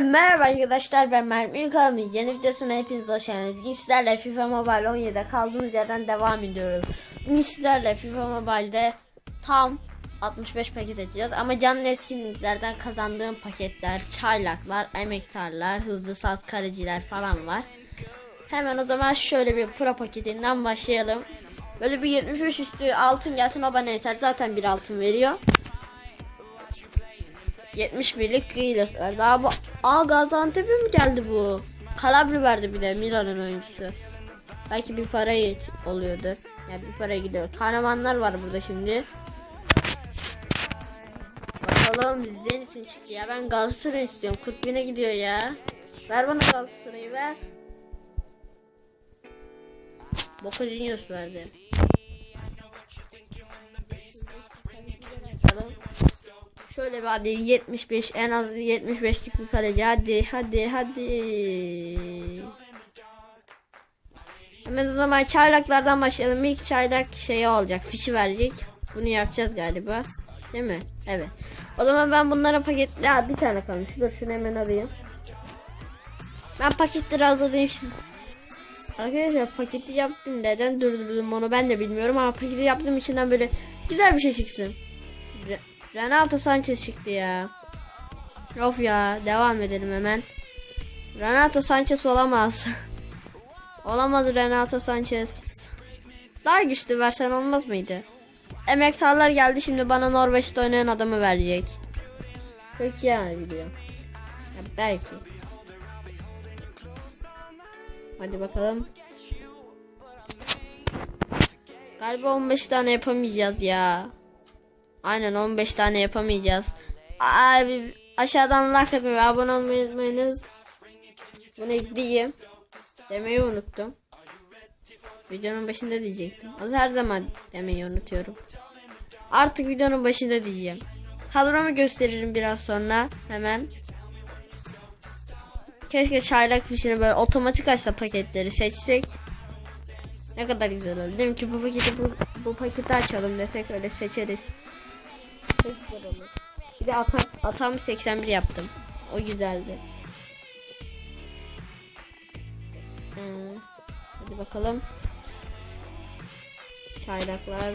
Merhaba arkadaşlar ben Mermi Hanım. Yeni videosuna hepiniz hoş geldiniz. Bugün sizlerle FIFA Mobile 17'de kaldığımız yerden devam ediyoruz. Bugün sizlerle FIFA Mobile'de tam 65 paket açacağız. Ama canlı etkinliklerden kazandığım paketler, çaylaklar, emektarlar, hızlı sat karıcılar falan var. Hemen o zaman şöyle bir pro paketinden başlayalım. Böyle bir 75 üstü altın gelsin o bana yeter. Zaten bir altın veriyor. 71'lik Giles verdi. Aa, bu, aa Gaziantep'e mi geldi bu? Kalabri verdi bir de Milan'ın oyuncusu. Belki bir parayı oluyordur. Yani bir paraya gidiyor. Kahramanlar var burada şimdi. Bakalım bizden için çıktı ya. Ben Galatasaray istiyorum. 40 bine gidiyor ya. Ver bana Galatasaray'ı ver. Boca Juniors verdi. Şöyle bir hadi 75 en az 75'lik bir kaleci hadi hadi hadi. Hemen o zaman çaylaklardan başlayalım. İlk çaylak şeyi olacak. Fişi verecek. Bunu yapacağız galiba. Değil mi? Evet. O zaman ben bunlara paket... Ya bir tane kalmış. Dur şunu hemen alayım. Ben paketleri hazırlayayım şimdi. Arkadaşlar paketi yaptım. Neden durdurdum onu ben de bilmiyorum ama paketi yaptığım içinden böyle güzel bir şey çıksın. Re- Renato Sanchez çıktı ya. Of ya devam edelim hemen. Renato Sanchez olamaz. olamaz Renato Sanchez. Daha güçlü versen olmaz mıydı? Emektarlar geldi şimdi bana Norveç'te oynayan adamı verecek. Peki yani biliyorum. Ya belki. Hadi bakalım. Galiba 15 tane yapamayacağız ya. Aynen 15 tane yapamayacağız. Abi aşağıdan like atmayı ve abone olmayı unutmayınız. Bunu ekleyeyim. Demeyi unuttum. Videonun başında diyecektim. Az her zaman demeyi unutuyorum. Artık videonun başında diyeceğim. Kadromu gösteririm biraz sonra. Hemen. Keşke çaylak fişini böyle otomatik açsa paketleri seçsek. Ne kadar güzel olur. Değil mi ki bu paketi bu, bu paketi açalım desek öyle seçeriz. Güzel olur. Bir de atam, atam 81 yaptım. O güzeldi. Ee, hadi bakalım. Çaylaklar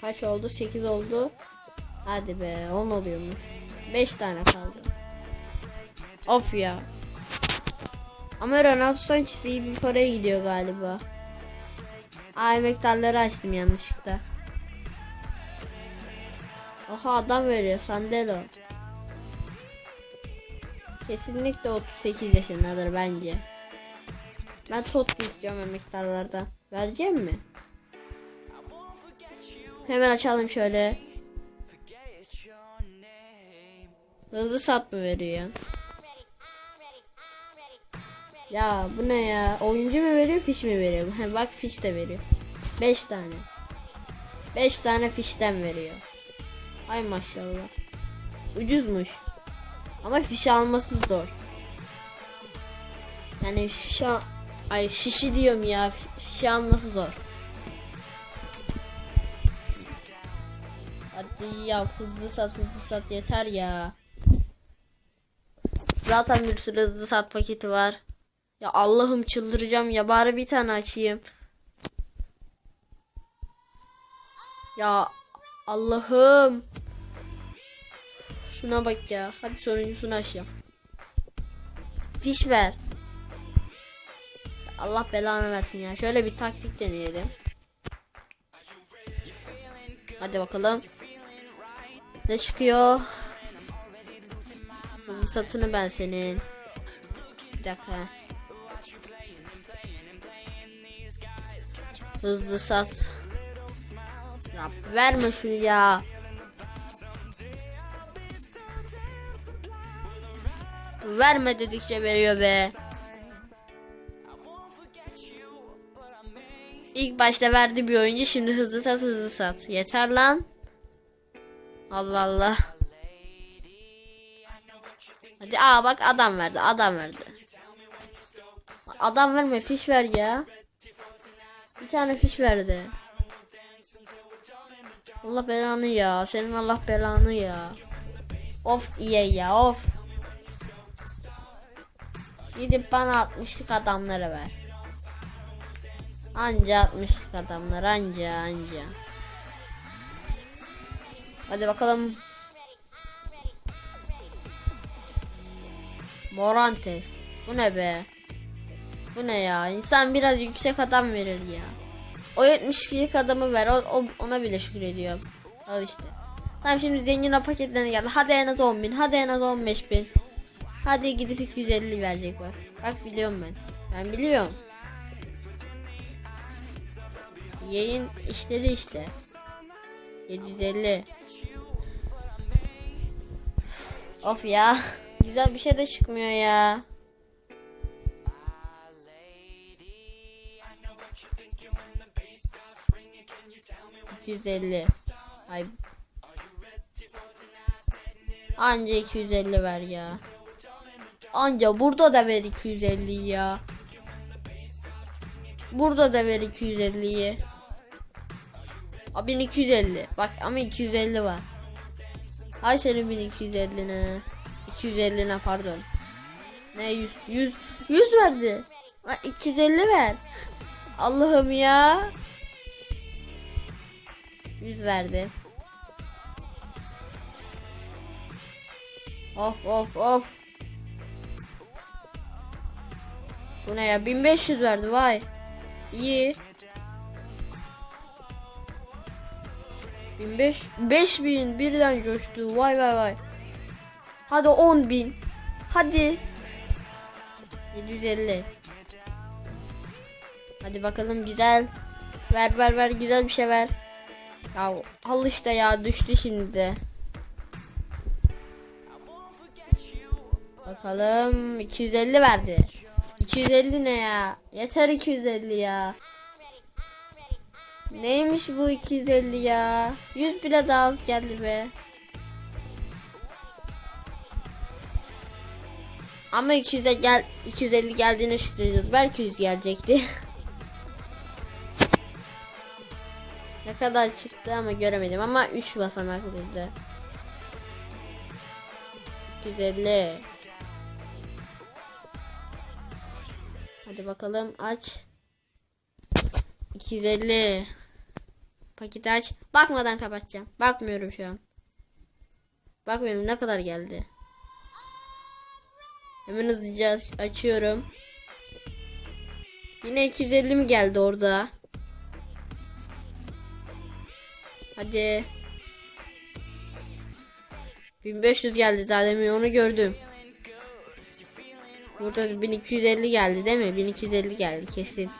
kaç oldu? 8 oldu. Hadi be 10 oluyormuş. 5 tane kaldı. Of ya. Ama Ronaldo Sanchez iyi bir paraya gidiyor galiba. Aa emektarları açtım yanlışlıkla. Oha adam veriyor Sandelo. Kesinlikle 38 yaşındadır bence. Ben Totti istiyorum emektarlardan. Vereceğim mi? Hemen açalım şöyle. Hızlı sat mı veriyor? Ya bu ne ya? Oyuncu mu veriyor, fiş mi veriyor? Bak fiş de veriyor. 5 tane. 5 tane fişten veriyor. Ay maşallah. Ucuzmuş. Ama fiş alması zor. Yani şişi ay şişi diyorum ya. Fişi alması zor. Hadi ya hızlı sat hızlı sat yeter ya. Zaten bir sürü hızlı sat paketi var. Ya Allah'ım çıldıracağım ya bari bir tane açayım. Ya Allah'ım. Şuna bak ya. Hadi sonuncusunu açayım. Fiş ver. Allah belanı versin ya. Şöyle bir taktik deneyelim. Hadi bakalım. Ne çıkıyor? Hızlı satını ben senin. Bir dakika. Hızlı sat. Ya verme şunu ya. Verme dedikçe veriyor be. İlk başta verdi bir oyuncu şimdi hızlı sat hızlı sat. Yeter lan. Allah Allah. Hadi aa bak adam verdi adam verdi. Adam verme fiş ver ya. Bir tane fiş verdi. Allah belanı ya. Senin Allah belanı ya. Of iyi ya of. Gidip bana 60'lık adamlara ver. Anca 60'lık adamlar anca anca. Hadi bakalım. Morantes. Bu ne be? Bu ne ya? İnsan biraz yüksek adam verir ya. O 70'lik adamı ver. O, o- ona bile şükür ediyorum. Al işte. Tamam şimdi zengin paketlerine geldi. Hadi en az 10 bin. Hadi en az 15 bin. Hadi gidip 250 verecek bak. Bak biliyorum ben. Ben biliyorum. Yayın işleri işte. 750. Of ya. Güzel bir şey de çıkmıyor ya. ...250... Ay... Anca 250 ver ya. Anca burada da ver 250 ya. Burada da ver 250'yi. A 1250. Bak ama 250 var. Ay senin 1250 ne? 250 ne pardon. Ne 100 100 100 verdi. Lan 250 ver. Allah'ım ya. 100 verdi. Of of of. Bu ne ya? 1500 verdi vay. İyi. 1500 5000 birden coştu. Vay vay vay. Hadi 10000. Hadi. 750. Hadi bakalım güzel. Ver ver ver güzel bir şey ver. Ya al işte ya düştü şimdi de. Bakalım 250 verdi. 250 ne ya? Yeter 250 ya. Neymiş bu 250 ya? 100 bile daha az geldi be. Ama 200'e gel 250 geldiğine şükredeceğiz. Belki 100 gelecekti. ne kadar çıktı ama göremedim ama 3 basamaklıydı. 250 Hadi bakalım aç. 250 Paketi aç. Bakmadan kapatacağım. Bakmıyorum şu an. Bakmıyorum ne kadar geldi. Hemen hızlıca aç- açıyorum. Yine 250 mi geldi orada? Hadi. 1500 geldi daha demin onu gördüm. Burada 1250 geldi değil mi? 1250 geldi kesin.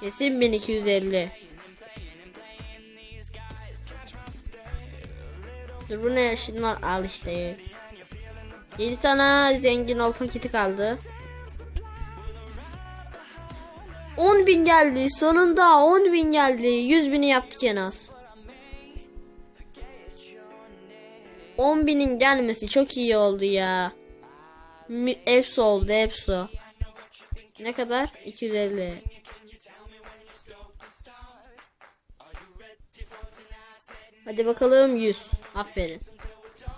Kesin 1250. Dur bu ne? Şunlar al işte. 7 tane zengin ol paketi kaldı. 10 bin geldi. Sonunda 10 bin geldi. 100 bini yaptık en az. 10 binin gelmesi çok iyi oldu ya. Hepsi oldu hepsi. Ne kadar? 250. Hadi bakalım 100. Aferin.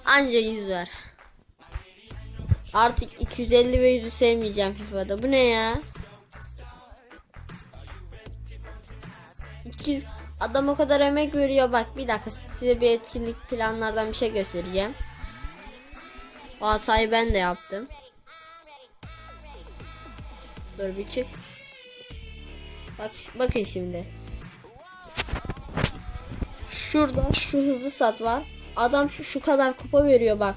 Anca 100 ver. Artık 250 ve 100'ü sevmeyeceğim FIFA'da. Bu ne ya? 200 adam o kadar emek veriyor. Bak bir dakika size bir etkinlik planlardan bir şey göstereceğim. O hatayı ben de yaptım. Dur bir çık. Bak bakın şimdi. Şurada şu hızlı sat var. Adam şu şu kadar kupa veriyor bak.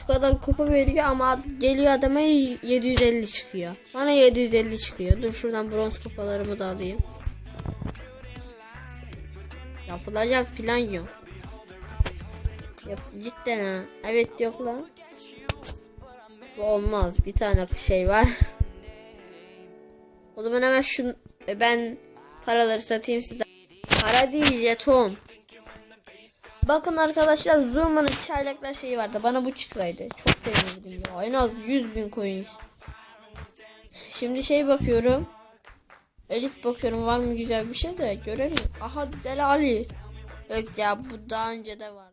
Şu kadar kupa veriyor ama geliyor adama 750 çıkıyor. Bana 750 çıkıyor. Dur şuradan bronz kupalarımı da alayım. Yapılacak plan yok. Yap cidden ha. Evet yok lan. Bu olmaz. Bir tane şey var. O zaman hemen şu e, ben paraları satayım size. Para değil jeton. Bakın arkadaşlar Zuma'nın çaylaklar şeyi vardı. Bana bu çıksaydı. Çok sevinirdim ya. En az 100 bin coins. Şimdi şey bakıyorum. Elit bakıyorum var mı güzel bir şey de göremiyorum. Aha Delali. Yok ya bu daha önce de var.